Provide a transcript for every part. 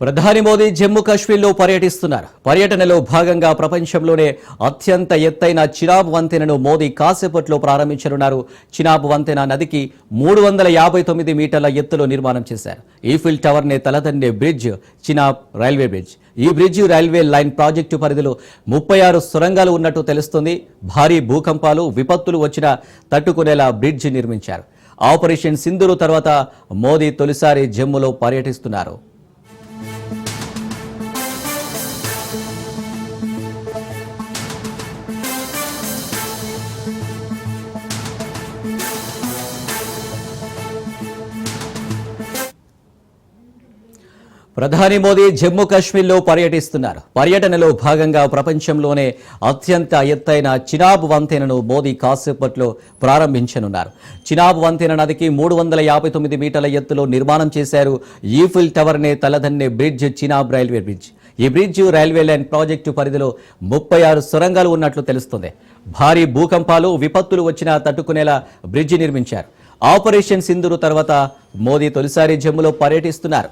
ప్రధాని మోదీ జమ్మూ కాశ్మీర్లో పర్యటిస్తున్నారు. పర్యటనలో భాగంగా ప్రపంచంలోనే అత్యంత ఎత్తైన చినాబ్ వంతెనను మోదీ కాసేపట్లో ప్రారంభించనున్నారు. చినాబ్ వంతెన నదికి మూడు వందల యాభై తొమ్మిది మీటర్ల ఎత్తులో నిర్మాణం చేశారు. ఈఫిల్ టవర్ నే తలదన్నే బ్రిడ్జ్ చినాబ్ రైల్వే బ్రిడ్జ్. ఈ బ్రిడ్జ్ రైల్వే లైన్ ప్రాజెక్టు పరిధిలో ముప్పై ఆరు సొరంగాలు ఉన్నట్టు తెలుస్తుంది. భారీ భూకంపాలు విపత్తులు వచ్చినా తట్టుకునేలా బ్రిడ్జ్ నిర్మించారు. ఆపరేషన్ సింధూరు తర్వాత మోదీ తొలిసారి జమ్మూలో పర్యటిస్తున్నారు. ప్రధాని మోదీ జమ్మూ కాశ్మీర్లో పర్యటిస్తున్నారు. పర్యటనలో భాగంగా ప్రపంచంలోనే అత్యంత ఎత్తైన చినాబ్ వంతెనను మోదీ కాసేపట్లో ప్రారంభించనున్నారు. చినాబ్ వంతెన నదికి మూడు వందల యాభై తొమ్మిది మీటర్ల ఎత్తులో నిర్మాణం చేశారు ఈఫిల్ టవర్నే తలదన్నే బ్రిడ్జ్ చినాబ్ రైల్వే బ్రిడ్జ్. ఈ బ్రిడ్జ్ రైల్వే లైన్ ప్రాజెక్టు పరిధిలో ముప్పై ఆరు సొరంగాలు ఉన్నట్లు తెలుస్తుంది. భారీ భూకంపాలు విపత్తులు వచ్చినా తట్టుకునేలా బ్రిడ్జి నిర్మించారు. ఆపరేషన్ సింధూరు తర్వాత మోదీ తొలిసారి జమ్మూలో పర్యటిస్తున్నారు.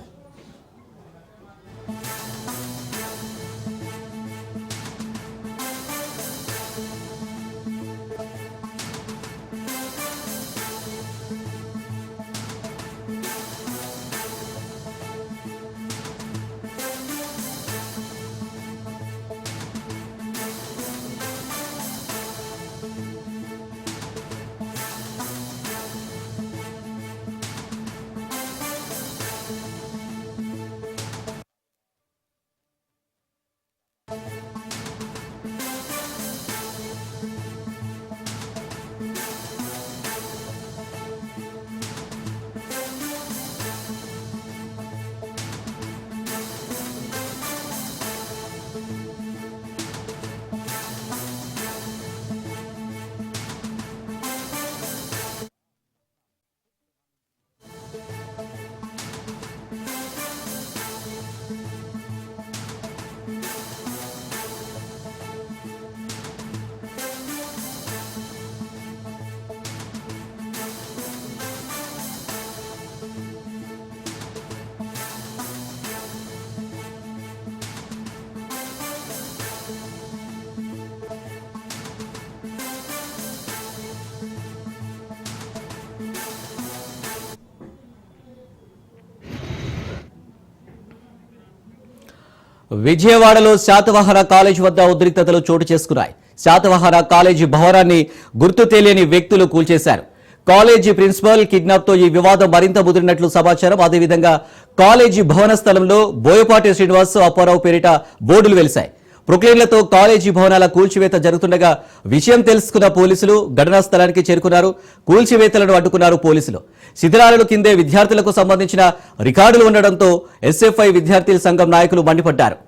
విజయవాడలో శాతవాహన కాలేజ్ వద్ద ఉద్రిక్తతలు చోటు చేసుకున్నాయి. శాతవాహన కాలేజీ భవనాన్ని గుర్తు తెలియని వ్యక్తులు కూల్చేశారు. కాలేజీ ప్రిన్సిపల్ కిడ్నాప్తో ఈ వివాదం మరింత ముదిరినట్లు సమాచారం. అదేవిధంగా కాలేజీ భవన స్థలంలో బోయపాటి శ్రీనివాస్ అప్పారావు పేరిట బోర్డులు వెలిశాయి. ప్రొక్లైన్లతో కాలేజీ భవనాల కూల్చివేత జరుగుతుండగా విషయం తెలుసుకున్న పోలీసులు ఘటనా స్థలానికి చేరుకున్నారు. కూల్చివేతలను అడ్డుకున్నారు పోలీసులు. శిథిలాలను కిందే విద్యార్థులకు సంబంధించిన రికార్డులు ఉండడంతో ఎస్ఎఫ్ఐ విద్యార్థుల సంఘం నాయకులు మండిపడ్డారు.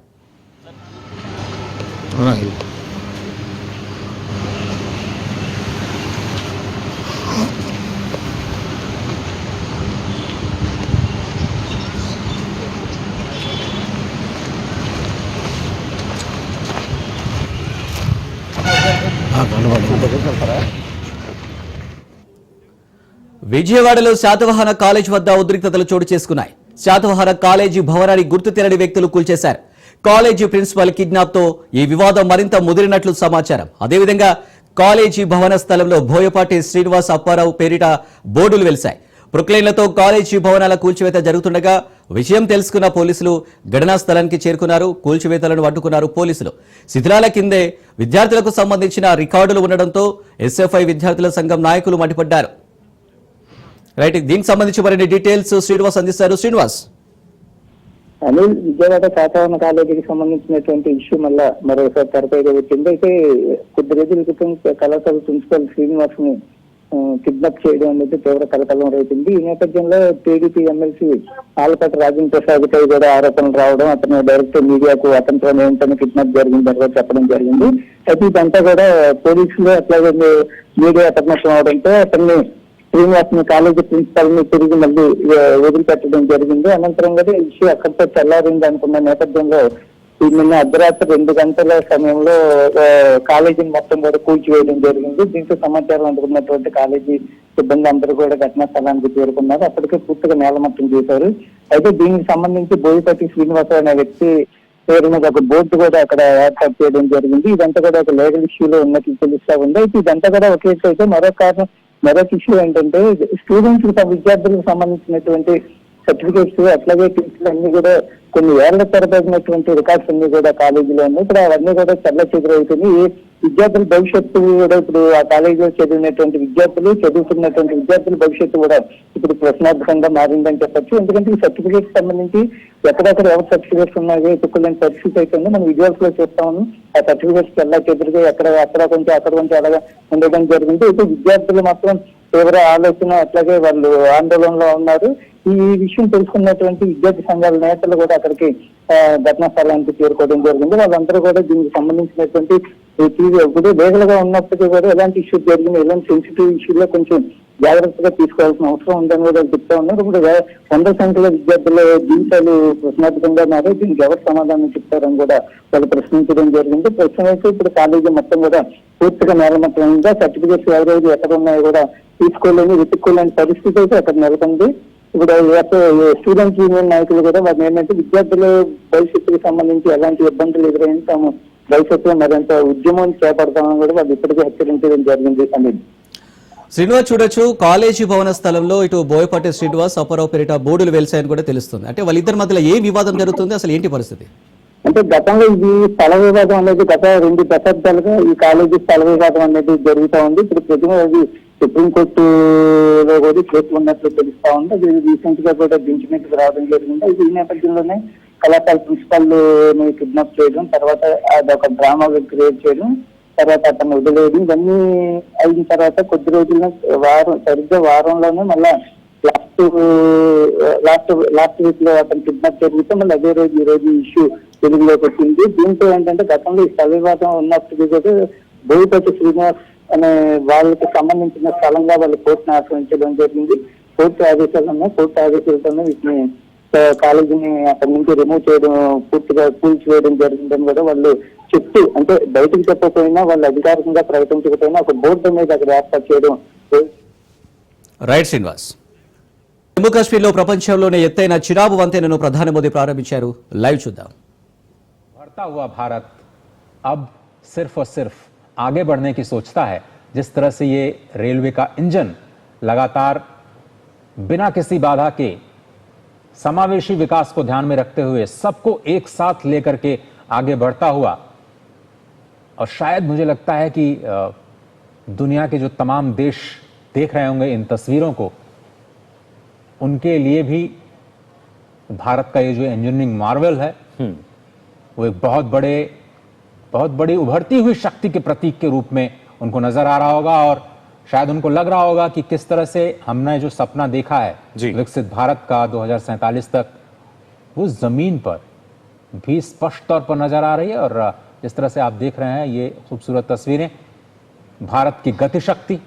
విజయవాడలో శాతవాహన కాలేజ్ వద్ద ఉద్రిక్తతలు చోటు చేసుకున్నాయి. శాతవాహన కాలేజీ భవనాన్ని గుర్తు తెరని వ్యక్తులు కూల్చేశారు. కాలేజీ ప్రిన్సిపల్ కిడ్నాప్తో ఈ వివాదం మరింత ముదిరినట్లు సమాచారం. అదేవిధంగా కాలేజీ భవన స్థలంలో బోయపాటి శ్రీనివాస్ అప్పారావు పేరిట బోర్డులు వెలిశాయి. ప్రొక్లైన్లతో కాలేజీ భవనాల కూల్చివేత జరుగుతుండగా విషయం తెలుసుకున్న పోలీసులు ఘటనా స్థలానికి చేరుకున్నారు కూల్చివేతలను అడ్డుకున్నారు పోలీసులు. శిథిలాల కిందే విద్యార్థులకు సంబంధించిన రికార్డులు ఉండడంతో ఎస్ఎఫ్ఐ విద్యార్థుల సంఘం నాయకులు మండిపడ్డారు రైట్ దీనికి సంబంధించి మరిన్ని డీటెయిల్స్ శ్రీనివాస్ అందిస్తారు. శ్రీనివాస్. అనిల్ విజయవాడ వాతావరణ కాలేజీకి సంబంధించినటువంటి ఇష్యూ మళ్ళా మరోసారి తెరపైకి వచ్చింది. అయితే కొద్ది రోజుల క్రితం కళాశాల ప్రిన్సిపల్ శ్రీనివాస్ని కిడ్నాప్ చేయడం అనేది తీవ్ర కలకలం రేపింది. ఈ నేపథ్యంలో టీడీపీ ఎమ్మెల్సీ ఆలపాటి రాజేంద్ర ప్రసాద్ పై కూడా ఆరోపణలు రావడం అతను డైరెక్ట్ మీడియాకు అతనితో ఏంటని కిడ్నాప్ జరిగిన తర్వాత చెప్పడం జరిగింది. అయితే ఇదంతా కూడా పోలీసులు అట్లాగే మీడియా అతర్నష్టం అవడంతో అతన్ని శ్రీనివాస్ని కాలేజీ ప్రిన్సిపల్ని తిరిగి మళ్ళీ వదిలిపెట్టడం జరిగింది. అనంతరం కూడా ఈ ఇష్యూ అక్కడితో చల్లారింది అనుకున్న నేపథ్యంలో ఈ నిన్న అర్ధరాత్రి రెండు గంటల సమయంలో కాలేజీని మొత్తం కూడా కూల్చివేయడం జరిగింది. దీంతో సమాచారం అందుకున్నటువంటి కాలేజీ సిబ్బంది అందరూ కూడా ఘటనా స్థలానికి చేరుకున్నారు. అప్పటికే పూర్తిగా నేలమట్టం చేశారు. అయితే దీనికి సంబంధించి బోయిపట్టి శ్రీనివాసరావు అనే వ్యక్తి పేరు మీద ఒక బోర్డు కూడా అక్కడ ఏర్పాటు చేయడం జరిగింది. ఇదంతా కూడా ఒక లీగల్ ఇష్యూలో ఉన్నట్లు తెలుస్తా ఉంది. అయితే ఇదంతా కూడా ఒకే అయితే మరో కారణం మరొక ఇష్యూ ఏంటంటే స్టూడెంట్స్ విద్యార్థులకు సంబంధించినటువంటి సర్టిఫికేట్స్ అట్లాగే టీచర్లు అన్ని కూడా కొన్ని ఏళ్ళ తరబడినటువంటి రికార్డ్స్ అన్ని కూడా కాలేజీలో ఉన్నాయి ఇప్పుడు అవన్నీ కూడా చల్ల చెదురవుతుంది విద్యార్థుల భవిష్యత్తు కూడా ఇప్పుడు ఆ కాలేజీలో చదివినటువంటి విద్యార్థులు చదువుతున్నటువంటి విద్యార్థుల భవిష్యత్తు కూడా ఇప్పుడు ప్రశ్నార్థకంగా మారిందని చెప్పచ్చు. ఎందుకంటే ఈ సర్టిఫికేట్ సంబంధించి ఎక్కడెక్కడ ఎవరు సర్టిఫికేట్స్ ఉన్నాయో ఎత్తుకోలేని పరిస్థితి అయితే మనం విజువల్స్లో చూస్తాము. ఆ సర్టిఫికేట్స్ ఎలా చెదురుగా ఎక్కడ అక్కడ కొంచెం అక్కడ కొంచెం అలాగా ఉండడం జరిగింది అయితే విద్యార్థులు మాత్రం తీవ్ర ఆలోచన అట్లాగే వాళ్ళు ఆందోళనలో ఉన్నారు. ఈ విషయం తెలుసుకున్నటువంటి విద్యార్థి సంఘాల నేతలు కూడా అక్కడికి ఆ, ఘటనా స్థలానికి చేరుకోవడం జరిగింది. వాళ్ళందరూ కూడా దీనికి సంబంధించినటువంటి ఈ ఇప్పుడు లీగల్ ఉన్నప్పటికీ కూడా ఎలాంటి ఇష్యూ జరిగిన ఎలాంటి సెన్సిటివ్ ఇష్యూలో కొంచెం జాగ్రత్తగా తీసుకోవాల్సిన అవసరం ఉందని కూడా చెప్తా ఉన్నారు. ఇప్పుడు వంద సంఖ్యలో విద్యార్థుల జీవితాలు ప్రశ్నార్థకంగా మారి దీనికి ఎవరు సమాధానం చెప్తారని కూడా వాళ్ళు ప్రశ్నించడం జరిగింది. ప్రశ్న అయితే ఇప్పుడు కాలేజీ మొత్తం కూడా పూర్తిగా నేలమట్టంగా సర్టిఫికేట్స్ ఎవరైతే ఎక్కడ ఉన్నాయో కూడా తీసుకోలేని వెతుక్కోలేని పరిస్థితి అయితే అక్కడ నెలకొంది. ఇప్పుడు స్టూడెంట్ యూనియన్ నాయకులు కూడా వారిని ఏంటంటే విద్యార్థుల భవిష్యత్తుకు సంబంధించి ఎలాంటి ఇబ్బందులు ఎదురైనా తాము భవిష్యత్తులో మరింత ఉద్యమం చేపడతామని కూడా వాళ్ళు ఇప్పటికే హెచ్చరించడం జరిగింది అనేది శ్రీనివాస్ చూడొచ్చు కాలేజీ భవన స్థలంలో ఇటు బోయపాటి శ్రీనివాస్ అప్పారావు పేరిట బోర్డులు వెలిసాయని కూడా తెలుస్తుంది. అంటే వాళ్ళిద్దరి మధ్యలో ఏ వివాదం జరుగుతుంది? అసలు ఏంటి పరిస్థితి? అంటే గతంలో ఇది స్థల వివాదం అనేది గత రెండు దశాబ్దాలుగా ఈ కాలేజీ స్థల వివాదం అనేది జరుగుతా ఉంది. ఇప్పుడు ప్రతిమ అది సుప్రీంకోర్టులో కూడా కేసు ఉన్నట్లు తెలుస్తా ఉంది. అది రీసెంట్గా కూడా బెంచ్మెంట్ రావడం జరిగింది. ఇది ఈ నేపథ్యంలోనే కళాశాల ప్రిన్సిపల్ని కిడ్నాప్ చేయడం తర్వాత అది ఒక డ్రామా క్రియేట్ చేయడం తర్వాత అతను వదిలేయడం ఇవన్నీ అయిన తర్వాత కొద్ది రోజుల్లో వారం సరిగ్గా వారంలోనే మళ్ళా లాస్ట్ లాస్ట్ లాస్ట్ వీక్లో అతను కిడ్నాప్ జరిగితే మళ్ళీ అదే రోజు ఈ రోజు ఇష్యూ వెలుగులోకి వచ్చింది. దీంతో ఏంటంటే గతంలో ఈ స్థల ఉన్నప్పటికీ కూడా బోయపతి శ్రీనివాస్ అనే వాళ్ళకి సంబంధించిన స్థలంగా వాళ్ళు కోర్టును ఆశ్రయించడం జరిగింది కోర్టు ఆదేశాలు ఉన్నాయి కోర్టు ఆదేశాలతోనే వీటిని ఆ, కాలేజీని అక్కడి నుంచి రిమూవ్ చేయడం పూర్తిగా కూల్చివేయడం జరిగిందని కూడా వాళ్ళు చెప్తూ అంటే బయటకు చెప్పకపోయినా వాళ్ళు అధికారికంగా ప్రకటించకపోయినా ఒక బోర్డు అనేది అక్కడ ఏర్పాటు చేయడం రైట్ శ్రీనివాస్ జమ్మూ కాశ్మీర్లో ప్రపంచంలోనే ఎత్తైన చిరాబు వంతెనను ప్రధాని మోదీ ప్రారంభించారు లైవ్ చూద్దాం बढ़ता हुआ भारत अब सिर्फ और सिर्फ आगे बढ़ने की सोचता है। जिस तरह से ये रेलवे का इंजन लगातार बिना किसी बाधा के समावेशी विकास को ध्यान में रखते हुए सबको एक साथ लेकर के आगे बढ़ता हुआ और शायद मुझे लगता है कि दुनिया के जो तमाम देश देख रहे होंगे इन तस्वीरों को उनके लिए भी भारत का ये जो इंजीनियरिंग मार्वल है वो एक बहुत बड़े बहुत बड़ी उभरती हुई शक्ति के प्रतीक के रूप में उनको नज़र आ रहा होगा और शायद उनको लग रहा होगा कि किस तरह से हमने जो सपना देखा है। विकसित भारत का 2047 तक वो ज़मीन पर भी स्पष्ट तौर पर नज़र आ रही है और जिस तरह से आप देख रहे हैं ये खूबसूरत तस्वीरें भारत की गतिशक्ति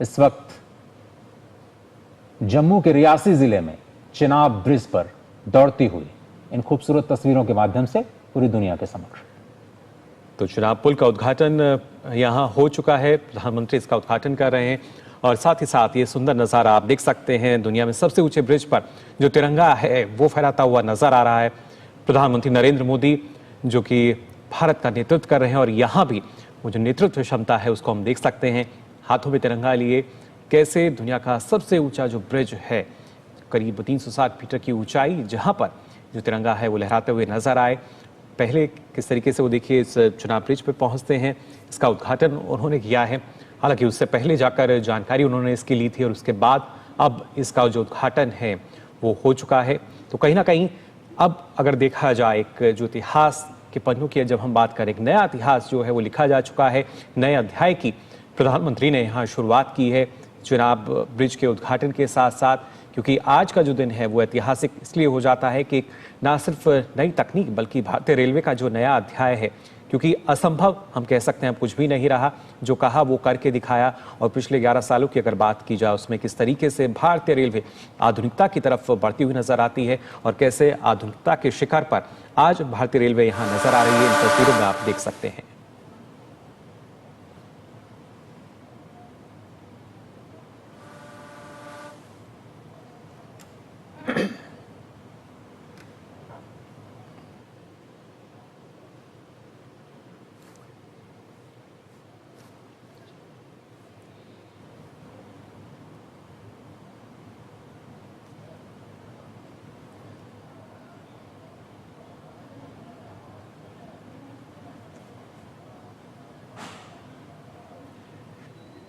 इस वक्त जम्मू के रियासी ज़िले में चिनाब ब्रिज पर दौड़ती हुई इन खूबसूरत तस्वीरों के माध्यम से पूरी दुनिया के समक्ष तो चुनाव पुल का उद्घाटन यहाँ हो चुका है। प्रधानमंत्री इसका उद्घाटन कर रहे हैं और साथ ही साथ ये सुंदर नज़ारा आप देख सकते हैं दुनिया में सबसे ऊँचे ब्रिज पर जो तिरंगा है, वो फहराता हुआ नज़र आ रहा है। प्रधानमंत्री नरेंद्र मोदी, जो कि भारत का नेतृत्व कर रहे हैं और यहाँ भी वो जो नेतृत्व क्षमता है, उसको हम देख सकते हैं। हाथों में तिरंगा लिए, कैसे दुनिया का सबसे ऊँचा जो ब्रिज है, करीब 360 मीटर की ऊंचाई, जहाँ पर जो तिरंगा है, वो लहराते हुए नज़र आए। पहले किस तरीके से वो देखिए इस चुनाव ब्रिज पर पहुँचते हैं, इसका उद्घाटन उन्होंने किया है। हालाँकि उससे पहले जाकर जानकारी उन्होंने इसकी ली थी और उसके बाद अब इसका जो उद्घाटन है वो हो चुका है। तो कहीं ना कहीं अब अगर देखा जाए एक जो इतिहास के पन्नों की जब हम बात करें, एक नया इतिहास जो है वो लिखा जा चुका है, नए अध्याय की प्रधानमंत्री ने यहाँ शुरुआत की है चुनाव ब्रिज के उद्घाटन के साथ साथ क्योंकि आज का जो दिन है, वो ऐतिहासिक इसलिए हो जाता है कि ना सिर्फ़ नई तकनीक, बल्कि भारतीय रेलवे का जो नया अध्याय है, क्योंकि असंभव हम कह सकते हैं कुछ भी नहीं रहा। जो कहा, वो करके दिखाया। और पिछले 11 सालों की अगर बात की जाए, उसमें किस तरीके से भारतीय रेलवे आधुनिकता की तरफ़ बढ़ती हुई नज़र आती है और कैसे आधुनिकता के शिखर पर आज भारतीय रेलवे यहाँ नज़र आ रही है, इन तस्वीरों में आप देख सकते हैं।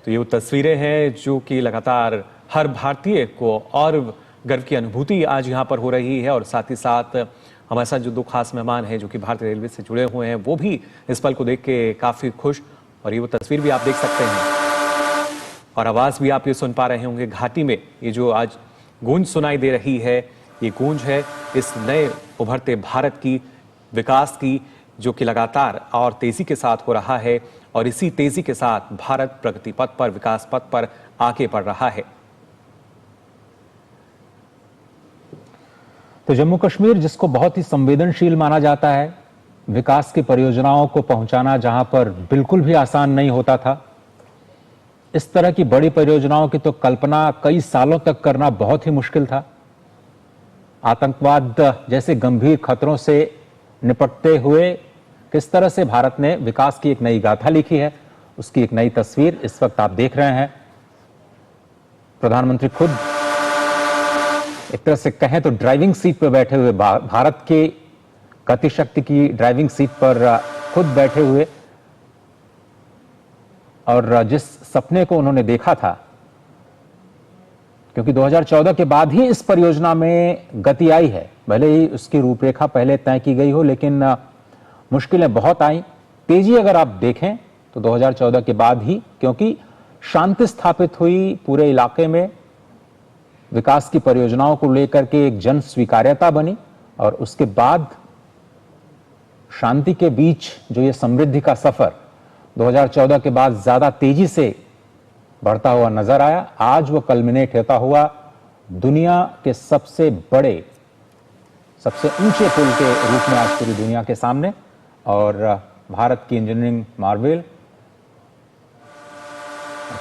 तो ये वो तस्वीरें हैं जो कि लगातार हर भारतीय को और गर्व की अनुभूति आज यहाँ पर हो रही है और साथ ही साथ हमारे साथ जो दो खास मेहमान हैं जो कि भारतीय रेलवे से जुड़े हुए हैं, वो भी इस पल को देख के काफ़ी खुश और ये वो तस्वीर भी आप देख सकते हैं। और आवाज़ भी आप ये सुन पा रहे होंगे घाटी में, ये जो आज गूंज सुनाई दे रही है, ये गूंज है इस नए उभरते भारत की विकास की, जो कि लगातार और तेज़ी के साथ हो रहा है। और इसी तेज़ी के साथ भारत प्रगति पथ पर, विकास पथ पर आगे बढ़ रहा है। तो जम्मू कश्मीर, जिसको बहुत ही संवेदनशील माना जाता है, विकास की परियोजनाओं को पहुंचाना जहाँ पर बिल्कुल भी आसान नहीं होता था, इस तरह की बड़ी परियोजनाओं की तो कल्पना कई सालों तक करना बहुत ही मुश्किल था। आतंकवाद जैसे गंभीर खतरों से निपटते हुए किस तरह से भारत ने विकास की एक नई गाथा लिखी है, उसकी एक नई तस्वीर इस वक्त आप देख रहे हैं। प्रधानमंत्री खुद एक तरह से कहें तो ड्राइविंग सीट पर बैठे हुए भारत के गतिशक्ति की ड्राइविंग सीट पर खुद बैठे हुए और जिस सपने को उन्होंने देखा था, क्योंकि 2014 के बाद ही इस परियोजना में गति आई है। भले ही उसकी रूपरेखा पहले तय की गई हो, लेकिन मुश्किलें बहुत आई। तेज़ी अगर आप देखें तो 2014 के बाद ही, क्योंकि शांति स्थापित हुई पूरे इलाके में, विकास की परियोजनाओं को लेकर के एक जन स्वीकार्यता बनी, और उसके बाद शांति के बीच जो ये समृद्धि का सफ़र 2014 के बाद ज़्यादा तेज़ी से बढ़ता हुआ नज़र आया। आज वो कल्मिनेट होता हुआ दुनिया के सबसे बड़े, सबसे ऊँचे पुल के रूप में आज पूरी दुनिया के सामने और भारत की इंजीनियरिंग मार्वेल।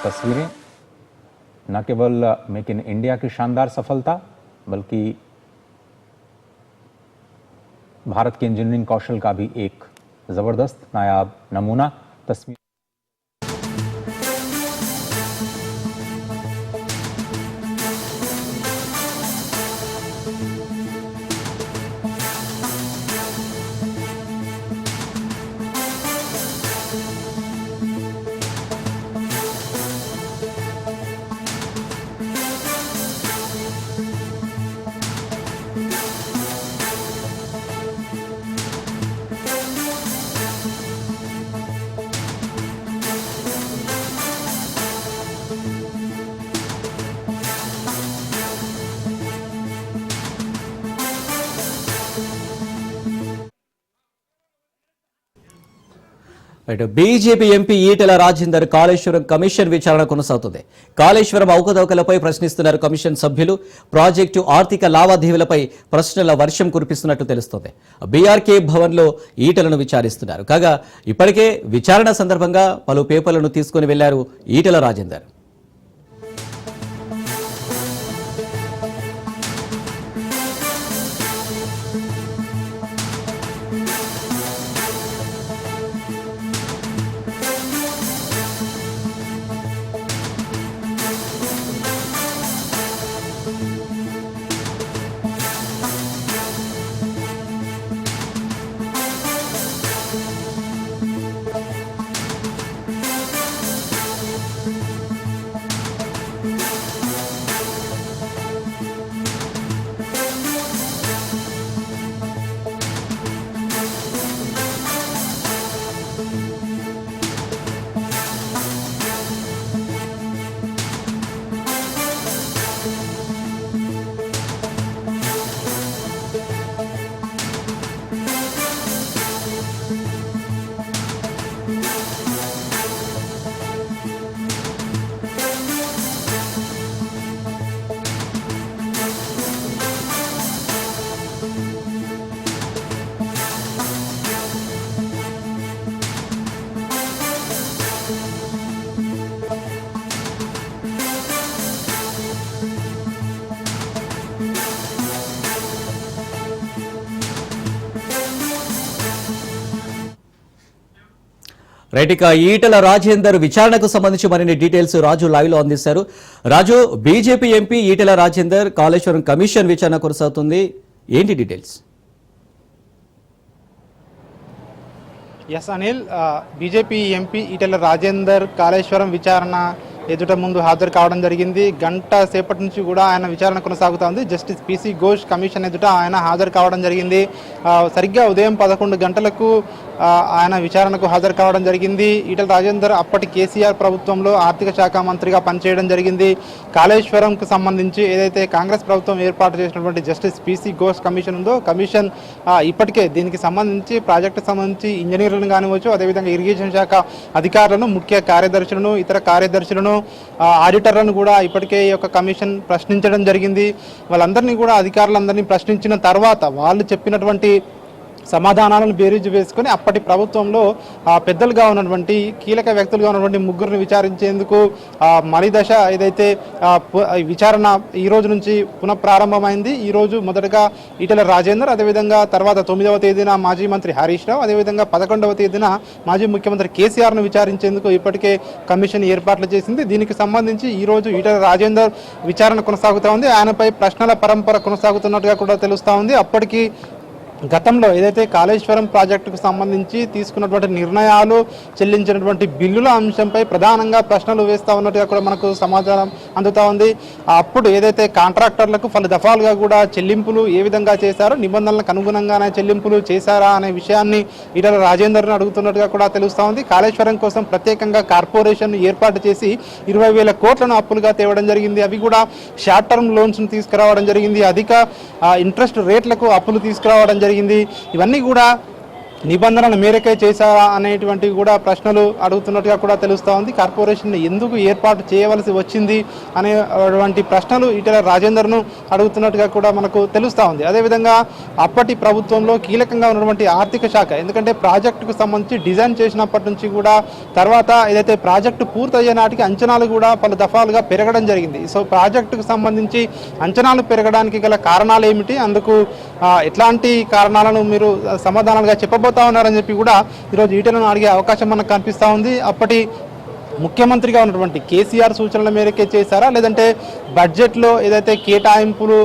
तस्वीरें, न केवल मेक इन इंडिया की शानदार सफलता, बल्कि भारत के इंजीनियरिंग कौशल का भी एक ज़बरदस्त नायाब नमूना। तस्वीर ఇటు BJP MP Etela Rajender Kaleshwaram commission విచారణ కొనసాగుతుంది. కాళేశ్వరం అవకతవకలపై ప్రశ్నిస్తున్నారు కమిషన్ సభ్యులు. ప్రాజెక్టు ఆర్థిక లావాదేవీలపై ప్రశ్నల వర్షం కురిపిస్తున్నట్టు తెలుస్తోంది. బీఆర్కే భవన్లో ఈటలను విచారిస్తున్నారు. కాగా ఇప్పటికే విచారణ సందర్భంగా పలు పేపర్లను తీసుకుని వెళ్ళారు ఈటెల రాజేందర్. రైట్ ఇక ఈటల రాజేందర్ విచారణకు సంబంధించి మరిన్ని డీటెయిల్స్ రాజు లైవ్లో అందిస్తారు. Raju BJP MP Etela Rajender Kaleshwaram commission విచారణ కొనసాగుతుంది. ఏంటి details? Yes Anil BJP MP Etela Rajender Kaleshwaram విచారణ ఎదుట ముందు హాజరు కావడం జరిగింది. గంట సేపటి నుంచి కూడా ఆయన విచారణ కొనసాగుతోంది. జస్టిస్ పిసి ఘోష్ కమిషన్ ఎదుట ఆయన హాజరు కావడం జరిగింది. సరిగ్గా ఉదయం పదకొండు గంటలకు ఆయన విచారణకు హాజరు కావడం జరిగింది. ఈటల రాజేందర్ అప్పటి కేసీఆర్ ప్రభుత్వంలో ఆర్థిక శాఖ మంత్రిగా పనిచేయడం జరిగింది. కాళేశ్వరంకు సంబంధించి ఏదైతే కాంగ్రెస్ ప్రభుత్వం ఏర్పాటు చేసినటువంటి జస్టిస్ పీసీ ఘోష్ కమిషన్ ఉందో కమిషన్ ఇప్పటికే దీనికి సంబంధించి ప్రాజెక్టు సంబంధించి ఇంజనీర్లను కానివచ్చు అదేవిధంగా ఇరిగేషన్ శాఖ అధికారులను ముఖ్య కార్యదర్శులను ఇతర కార్యదర్శులను ఆడిటర్లను కూడా ఇప్పటికే ఈ యొక్క కమిషన్ ప్రశ్నించడం జరిగింది. వాళ్ళందరినీ కూడా అధికారులందరినీ ప్రశ్నించిన తర్వాత వాళ్ళు చెప్పినటువంటి సమాధానాలను బేరీజు వేసుకొని అప్పటి ప్రభుత్వంలో పెద్దలుగా ఉన్నటువంటి కీలక వ్యక్తులుగా ఉన్నటువంటి ముగ్గురిని విచారించేందుకు ఆ, మలి దశ ఏదైతే విచారణ ఈ రోజు నుంచి పునః ప్రారంభమైంది ఈ రోజు మొదటగా ఈటెల రాజేందర్ అదేవిధంగా తర్వాత తొమ్మిదవ తేదీన మాజీ మంత్రి హరీష్ రావు అదేవిధంగా పదకొండవ తేదీన మాజీ ముఖ్యమంత్రి కేసీఆర్ను విచారించేందుకు ఇప్పటికే కమిషన్ ఏర్పాట్లు చేసింది. దీనికి సంబంధించి ఈరోజు రోజు ఈటెల రాజేందర్ విచారణ కొనసాగుతూ ఉంది. ఆయనపై ప్రశ్నల పరంపర కొనసాగుతున్నట్టుగా కూడా తెలుస్తూ ఉంది. అప్పటికి గతంలో ఏదైతే కాళేశ్వరం ప్రాజెక్టుకు సంబంధించి తీసుకున్నటువంటి నిర్ణయాలు చెల్లించినటువంటి బిల్లుల అంశంపై ప్రధానంగా ప్రశ్నలు వేస్తా ఉన్నట్టుగా కూడా మనకు సమాచారం అందుతా ఉంది. అప్పుడు ఏదైతే కాంట్రాక్టర్లకు పలు దఫాలుగా కూడా చెల్లింపులు ఏ విధంగా చేశారో నిబంధనలకు అనుగుణంగానే చెల్లింపులు చేశారా అనే విషయాన్ని ఈటల రాజేందర్ను అడుగుతున్నట్టుగా కూడా తెలుస్తూ ఉంది. కాళేశ్వరం కోసం ప్రత్యేకంగా కార్పొరేషన్ ఏర్పాటు చేసి ఇరవై వేల కోట్లను అప్పులుగా తేవడం జరిగింది. అవి కూడా షార్ట్ టర్మ్ లోన్స్ను తీసుకురావడం జరిగింది. అధిక ఇంట్రెస్ట్ రేట్లకు అప్పులు తీసుకురావడం జరిగింది. ఇవన్నీ కూడా నిబంధనల మేరకే చేశారా అనేటువంటివి కూడా ప్రశ్నలు అడుగుతున్నట్టుగా కూడా తెలుస్తూ ఉంది. కార్పొరేషన్ ఎందుకు ఏర్పాటు చేయవలసి వచ్చింది అనేటువంటి ప్రశ్నలు ఇటల రాజేందర్ను అడుగుతున్నట్టుగా కూడా మనకు తెలుస్తూ ఉంది. అదేవిధంగా అప్పటి ప్రభుత్వంలో కీలకంగా ఉన్నటువంటి ఆర్థిక శాఖ ఎందుకంటే ప్రాజెక్టుకు సంబంధించి డిజైన్ చేసినప్పటి నుంచి కూడా తర్వాత ఏదైతే ప్రాజెక్టు పూర్తయ్యే నాటికి అంచనాలు కూడా పలు దఫాలుగా పెరగడం జరిగింది. సో ప్రాజెక్టుకు సంబంధించి అంచనాలు పెరగడానికి గల కారణాలు ఏమిటి? అందుకు ఎట్లాంటి కారణాలను మీరు సమాధానాలుగా చెప్పబోతా ఉన్నారని చెప్పి కూడా ఈరోజు ఈటలను అడిగే అవకాశం మనకు కనిపిస్తూ ఉంది. అప్పటి ముఖ్యమంత్రిగా ఉన్నటువంటి కేసీఆర్ సూచనల మేరకే చేశారా? లేదంటే బడ్జెట్లో ఏదైతే కేటాయింపులు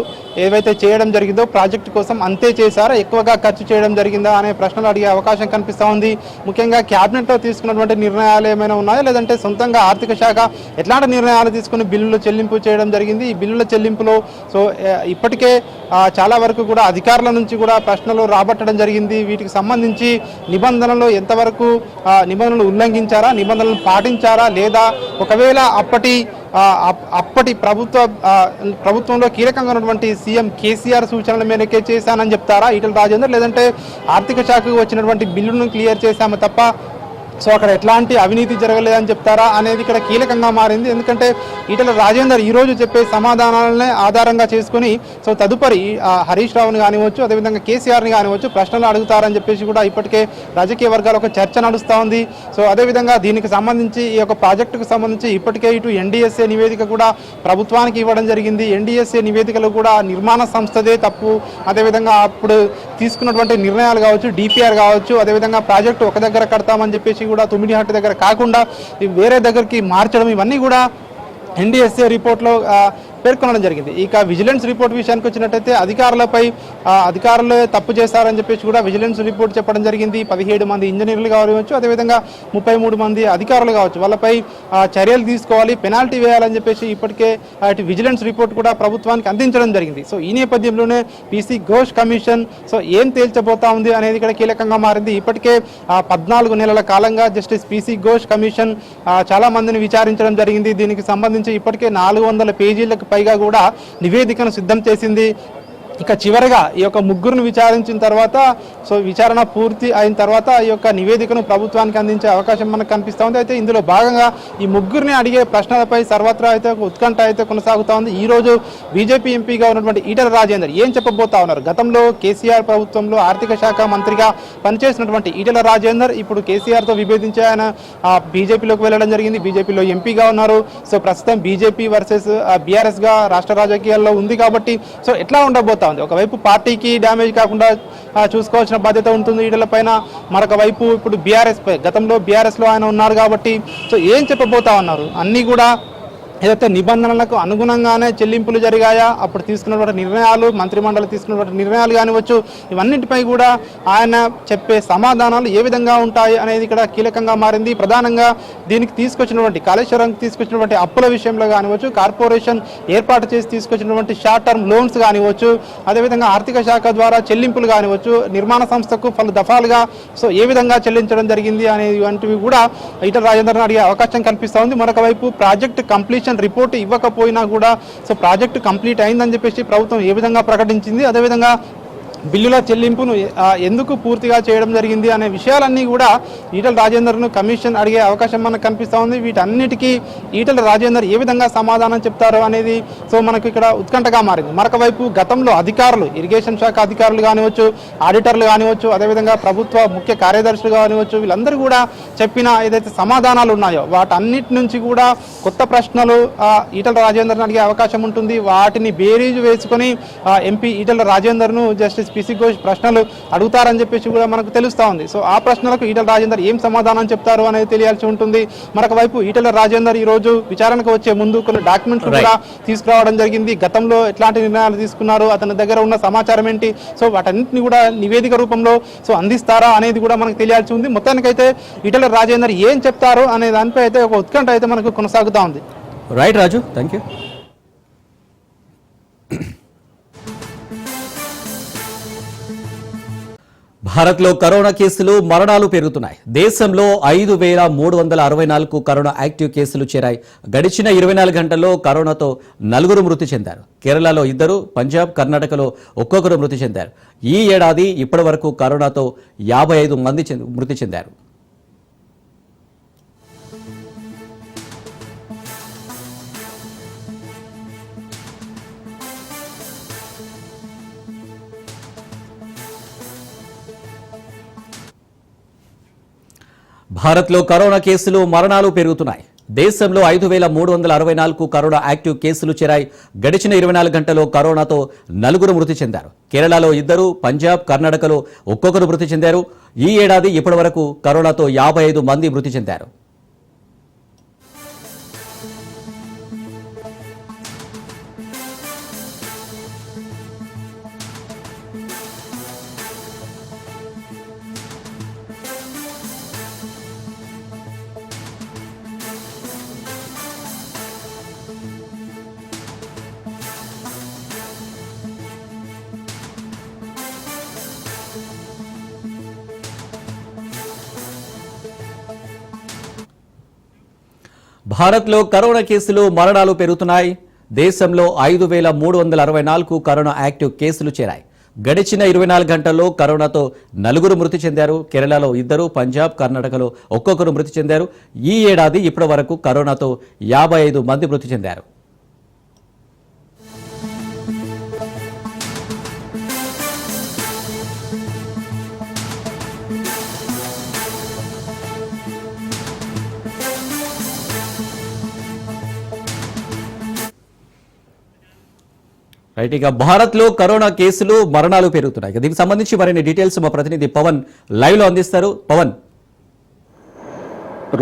ఏవైతే చేయడం జరిగిందో ప్రాజెక్టు కోసం అంతే చేశారా? ఎక్కువగా ఖర్చు చేయడం జరిగిందా అనే ప్రశ్నలు అడిగే అవకాశం కనిపిస్తూ ఉంది. ముఖ్యంగా క్యాబినెట్లో తీసుకున్నటువంటి నిర్ణయాలు ఏమైనా ఉన్నాయా? లేదంటే సొంతంగా ఆర్థిక శాఖ ఎట్లాంటి నిర్ణయాలు తీసుకుని బిల్లుల చెల్లింపు చేయడం జరిగింది? ఈ బిల్లుల చెల్లింపులో సో ఇప్పటికే చాలా వరకు కూడా అధికారుల నుంచి కూడా ప్రశ్నలు రాబట్టడం జరిగింది. వీటికి సంబంధించి నిబంధనలు ఎంతవరకు నిబంధనలు ఉల్లంఘించారా? నిబంధనలు పాటించారా? లేదా ఒకవేళ అప్పటి అప్పటి ప్రభుత్వ ప్రభుత్వంలో కీలకంగా ఉన్నటువంటి సీఎం కేసీఆర్ సూచనల మేరకే చేశానని చెప్తారా? ఈటల రాజేందర్? లేదంటే ఆర్థిక శాఖకు వచ్చినటువంటి బిల్లును క్లియర్ చేశాము తప్ప సో అక్కడ ఎట్లాంటి అవినీతి జరగలేదని చెప్తారా అనేది ఇక్కడ కీలకంగా మారింది. ఎందుకంటే ఈటల రాజేందర్ ఈరోజు చెప్పే సమాధానాలనే ఆధారంగా చేసుకుని సో తదుపరి హరీష్ రావుని కానివచ్చు అదేవిధంగా కేసీఆర్ని కానివచ్చు ప్రశ్నలు అడుగుతారని చెప్పేసి కూడా ఇప్పటికే రాజకీయ వర్గాలు ఒక చర్చ నడుస్తూ ఉంది. సో అదేవిధంగా దీనికి సంబంధించి ఈ యొక్క ప్రాజెక్టుకు సంబంధించి ఇప్పటికే ఇటు ఎన్డీఎస్ఏ నివేదిక కూడా ప్రభుత్వానికి ఇవ్వడం జరిగింది. ఎన్డీఎస్ఏ నివేదికలు కూడా నిర్మాణ సంస్థదే తప్పు. అదేవిధంగా అప్పుడు తీసుకున్నటువంటి నిర్ణయాలు కావచ్చు డిపిఆర్ కావచ్చు అదేవిధంగా ప్రాజెక్టు ఒక దగ్గర కడతామని చెప్పేసి కూడా తొమ్మిది దగ్గర కాకుండా వేరే దగ్గరికి మార్చడం ఇవన్నీ కూడా ఎన్డీఎస్ఏ రిపోర్ట్లో పేర్కొనడం జరిగింది. ఇక విజిలెన్స్ రిపోర్ట్ విషయానికి వచ్చినట్టయితే అధికారులపై అధికారులు తప్పు చేశారని చెప్పేసి కూడా విజిలెన్స్ రిపోర్ట్ చెప్పడం జరిగింది. పదిహేడు మంది ఇంజనీర్లు కావచ్చు అదేవిధంగా ముప్పై మూడు మంది అధికారులు కావచ్చు వాళ్ళపై చర్యలు తీసుకోవాలి పెనాల్టీ వేయాలని చెప్పేసి ఇప్పటికే అటు విజిలెన్స్ రిపోర్ట్ కూడా ప్రభుత్వానికి అందించడం జరిగింది. సో ఈ నేపథ్యంలోనే పీసీ ఘోష్ కమిషన్ సో ఏం తేల్చబోతా ఉంది అనేది ఇక్కడ కీలకంగా మారింది. ఇప్పటికే పద్నాలుగు నెలల కాలంగా జస్టిస్ పీసీ ఘోష్ కమిషన్ చాలా మందిని విచారించడం జరిగింది. దీనికి సంబంధించి ఇప్పటికే నాలుగు వందల పేజీలకు పైగా కూడా నివేదికను సిద్ధం చేసింది. ఇక చివరిగా ఈ యొక్క ముగ్గురిని విచారించిన తర్వాత సో విచారణ పూర్తి అయిన తర్వాత ఈ యొక్క నివేదికను ప్రభుత్వానికి అందించే అవకాశం మనకు కనిపిస్తూ ఉంది. అయితే ఇందులో భాగంగా ఈ ముగ్గురిని అడిగే ప్రశ్నలపై సర్వత్రా అయితే ఉత్కంఠ అయితే కొనసాగుతూ ఉంది. ఈ రోజు బీజేపీ ఎంపీగా ఉన్నటువంటి ఈటల రాజేందర్ ఏం చెప్పబోతా ఉన్నారు? గతంలో కేసీఆర్ ప్రభుత్వంలో ఆర్థిక శాఖ మంత్రిగా పనిచేసినటువంటి ఈటల రాజేందర్ ఇప్పుడు కేసీఆర్తో విభేదించి ఆయన బీజేపీలోకి వెళ్ళడం జరిగింది. బీజేపీలో ఎంపీగా ఉన్నారు. సో ప్రస్తుతం బీజేపీ వర్సెస్ బీఆర్ఎస్గా రాష్ట్ర రాజకీయాల్లో ఉంది కాబట్టి సో ఎట్లా ఉండబోతా ఉంది. ఒకవైపు పార్టీకి డ్యామేజ్ కాకుండా చూసుకోవాల్సిన బాధ్యత ఉంటుంది ఈడలపైన మరొక వైపు ఇప్పుడు బీఆర్ఎస్ పై గతంలో బీఆర్ఎస్లో ఆయన ఉన్నారు కాబట్టి సో ఏం చెప్పబోతా ఉన్నారు? అన్నీ కూడా ఏదైతే నిబంధనలకు అనుగుణంగానే చెల్లింపులు జరిగాయా అప్పుడు తీసుకున్నటువంటి నిర్ణయాలు మంత్రిమండలి తీసుకున్నటువంటి నిర్ణయాలు కానివచ్చు ఇవన్నింటిపై కూడా ఆయన చెప్పే సమాధానాలు ఏ విధంగా ఉంటాయి అనేది ఇక్కడ కీలకంగా మారింది. ప్రధానంగా దీనికి తీసుకొచ్చినటువంటి కాళేశ్వరం తీసుకొచ్చినటువంటి అప్పుల విషయంలో కానివచ్చు కార్పొరేషన్ ఏర్పాటు చేసి తీసుకొచ్చినటువంటి షార్ట్ టర్మ్ లోన్స్ కానివచ్చు అదేవిధంగా ఆర్థిక శాఖ ద్వారా చెల్లింపులు కానివచ్చు నిర్మాణ సంస్థకు పలు దఫాలుగా సో ఏ విధంగా చెల్లించడం జరిగింది అనేటువంటివి కూడా ఈటల రాజేందర్ని అడిగే అవకాశం కల్పిస్తూ ఉంది. మరొక వైపు ప్రాజెక్ట్ కంప్లీషన్ రిపోర్ట్ ఇవ్వకపోయినా కూడా సో ప్రాజెక్ట్ కంప్లీట్ అయిందని చెప్పేసి ప్రభుత్వం ఏ విధంగా ప్రకటించింది అదేవిధంగా బిల్లుల చెల్లింపును ఎందుకు పూర్తిగా చేయడం జరిగింది అనే విషయాలన్నీ కూడా ఈటల రాజేందర్ను కమిషన్ అడిగే అవకాశం మనకు కనిపిస్తూ ఉంది. వీటన్నిటికీ ఈటల రాజేందర్ ఏ విధంగా సమాధానం చెప్తారో అనేది సో మనకు ఇక్కడ ఉత్కంఠగా మారింది. మరొక వైపు గతంలో అధికారులు ఇరిగేషన్ శాఖ అధికారులు కానివచ్చు ఆడిటర్లు కానివచ్చు అదేవిధంగా ప్రభుత్వ ముఖ్య కార్యదర్శులు కానివచ్చు వీళ్ళందరూ కూడా చెప్పిన ఏదైతే సమాధానాలు ఉన్నాయో వాటన్నిటి నుంచి కూడా కొత్త ప్రశ్నలు ఈటల రాజేందర్ని అడిగే అవకాశం ఉంటుంది. వాటిని బేరీజు వేసుకొని ఎంపీ ఈటల రాజేందర్ను జస్టిస్ పిసి ఘోష్ ప్రశ్నలు అడుగుతారని చెప్పేసి కూడా మనకు తెలుస్తూ ఉంది. సో ఆ ప్రశ్నలకు ఈటల రాజేందర్ ఏం సమాధానం చెప్తారు అనేది తెలియాల్సి ఉంటుంది. మరొక వైపు ఈటల రాజేందర్ ఈ రోజు విచారణకు వచ్చే ముందు కొన్ని డాక్యుమెంట్లు కూడా తీసుకురావడం జరిగింది. గతంలో ఎట్లాంటి నిర్ణయాలు తీసుకున్నారు అతని దగ్గర ఉన్న సమాచారం ఏంటి? సో వాటన్నింటిని కూడా నివేదిక రూపంలో సో అందిస్తారా అనేది కూడా మనకు తెలియాల్సి ఉంది. మొత్తానికైతే ఈటల రాజేందర్ ఏం చెప్తారు అనే దానిపై అయితే ఒక ఉత్కంఠ అయితే మనకు కొనసాగుతూ ఉంది. రైట్ రాజు థ్యాంక్ యూ భారత్లో కరోనా కేసులు మరణాలు పెరుగుతున్నాయి. దేశంలో ఐదు వేల మూడు వందల అరవై నాలుగు కరోనా యాక్టివ్ కేసులు చేరాయి. గడిచిన ఇరవై నాలుగు గంటల్లో కరోనాతో నలుగురు మృతి చెందారు. కేరళలో ఇద్దరు పంజాబ్ కర్ణాటకలో ఒక్కొక్కరు మృతి చెందారు. ఈ ఏడాది ఇప్పటి వరకు కరోనాతో యాభై ఐదు మంది మృతి చెందారు. భారత్లో కరోనా కేసులు మరణాలు పెరుగుతున్నాయి. దేశంలో ఐదు వేల మూడు వందల అరవై నాలుగు కరోనా యాక్టివ్ కేసులు చేరాయి. గడిచిన ఇరవై నాలుగు గంటల్లో కరోనాతో నలుగురు మృతి చెందారు. కేరళలో ఇద్దరు పంజాబ్ కర్ణాటకలో ఒక్కొక్కరు మృతి చెందారు. ఈ ఏడాది ఇప్పటి వరకు కరోనాతో యాభై ఐదు మంది మృతి చెందారు. భారత్లో కరోనా కేసులు మరణాలు పెరుగుతున్నాయి. దేశంలో ఐదు వేల మూడు వందల అరవై నాలుగు కరోనా యాక్టివ్ కేసులు చేరాయి. గడిచిన ఇరవై నాలుగు గంటల్లో కరోనాతో నలుగురు మృతి చెందారు. కేరళలో ఇద్దరు పంజాబ్ కర్ణాటకలో ఒక్కొక్కరు మృతి చెందారు. ఈ ఏడాది ఇప్పటి వరకు కరోనాతో యాభై ఐదు మంది మృతి చెందారు. రైట్ ఇక భారత్లో కరోనా కేసులు మరణాలు పెరుగుతున్నాయి. దీనికి సంబంధించి మరిన్ని డీటెయిల్స్ మా ప్రతినిధి పవన్ లైవ్లో అందిస్తారు. పవన్.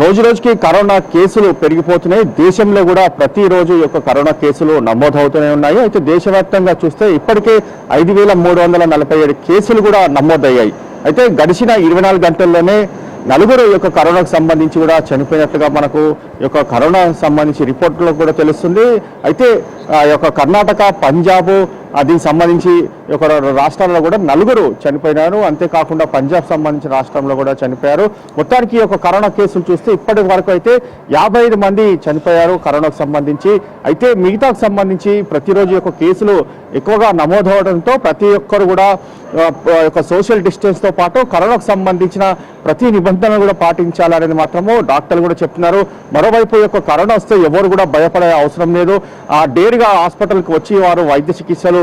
రోజు రోజుకి కరోనా కేసులు పెరిగిపోతున్నాయి. దేశంలో కూడా ప్రతిరోజు యొక్క కరోనా కేసులు నమోదవుతూనే ఉన్నాయి. అయితే దేశవ్యాప్తంగా చూస్తే ఇప్పటికే ఐదు వేల మూడు వందల నలభై ఏడు కేసులు కూడా నమోదయ్యాయి. అయితే గడిచిన ఇరవై నాలుగు గంటల్లోనే నలుగురు యొక్క కరోనాకు సంబంధించి కూడా చనిపోయినట్లుగా మనకు ఈ యొక్క కరోనా సంబంధించి రిపోర్టులో కూడా తెలుస్తుంది. అయితే ఆ యొక్క కర్ణాటక పంజాబ్ దీనికి సంబంధించి ఒక రాష్ట్రాల్లో కూడా నలుగురు చనిపోయినారు. అంతేకాకుండా పంజాబ్ సంబంధించిన రాష్ట్రంలో కూడా చనిపోయారు. మొత్తానికి ఒక కరోనా కేసులు చూస్తే ఇప్పటి వరకు అయితే యాభై ఐదు మంది చనిపోయారు కరోనాకు సంబంధించి. అయితే మిగతాకు సంబంధించి ప్రతిరోజు యొక్క కేసులు ఎక్కువగా నమోదవడంతో ప్రతి ఒక్కరు కూడా యొక్క సోషల్ డిస్టెన్స్తో పాటు కరోనాకు సంబంధించిన ప్రతి నిబంధనలు కూడా పాటించాలనేది మాత్రము డాక్టర్లు కూడా చెప్తున్నారు. మరోవైపు యొక్క కరోనా వస్తే ఎవరు కూడా భయపడే అవసరం లేదు. ఆ డేరుగా హాస్పిటల్కి వచ్చి వారు వైద్య చికిత్సలు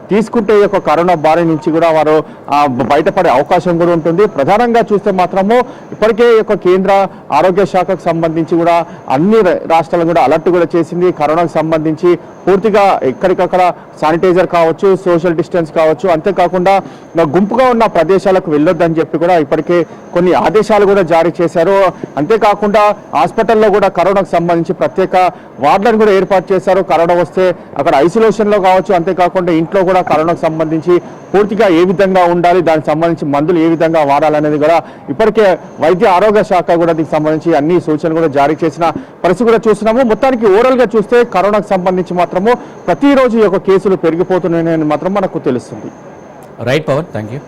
తీసుకుంటే ఈ యొక్క కరోనా బారి నుంచి కూడా వారు బయటపడే అవకాశం కూడా ఉంటుంది. ప్రధానంగా చూస్తే మాత్రము ఇప్పటికే ఈ యొక్క కేంద్ర ఆరోగ్య శాఖకు సంబంధించి కూడా అన్ని రాష్ట్రాలను కూడా అలర్ట్ కూడా చేసింది. కరోనాకు సంబంధించి పూర్తిగా ఎక్కడికక్కడ శానిటైజర్ కావచ్చు సోషల్ డిస్టెన్స్ కావచ్చు అంతేకాకుండా నా గుంపుగా ఉన్న ప్రదేశాలకు వెళ్ళొద్దని చెప్పి కూడా ఇప్పటికే కొన్ని ఆదేశాలు కూడా జారీ చేశారు. అంతేకాకుండా హాస్పిటల్లో కూడా కరోనాకు సంబంధించి ప్రత్యేక వార్డులను కూడా ఏర్పాటు చేశారు. కరోనా వస్తే అక్కడ ఐసోలేషన్లో కావచ్చు అంతేకాకుండా ఇంట్లో కూడా కరోనాకు సంబంధించి పూర్తిగా ఏ విధంగా ఉండాలి దానికి సంబంధించి మందులు ఏ విధంగా వాడాలనేది కూడా ఇప్పటికే వైద్య ఆరోగ్య శాఖ కూడా దీనికి సంబంధించి అన్ని సూచనలు కూడా జారీ చేసిన పరిస్థితి కూడా చూస్తున్నాము. మొత్తానికి ఓవరాల్గా చూస్తే కరోనాకు సంబంధించి మాత్రము ప్రతిరోజు ఈ యొక్క కేసులు పెరిగిపోతున్నాయని మాత్రం మనకు తెలుస్తుంది. Right Pawan thank you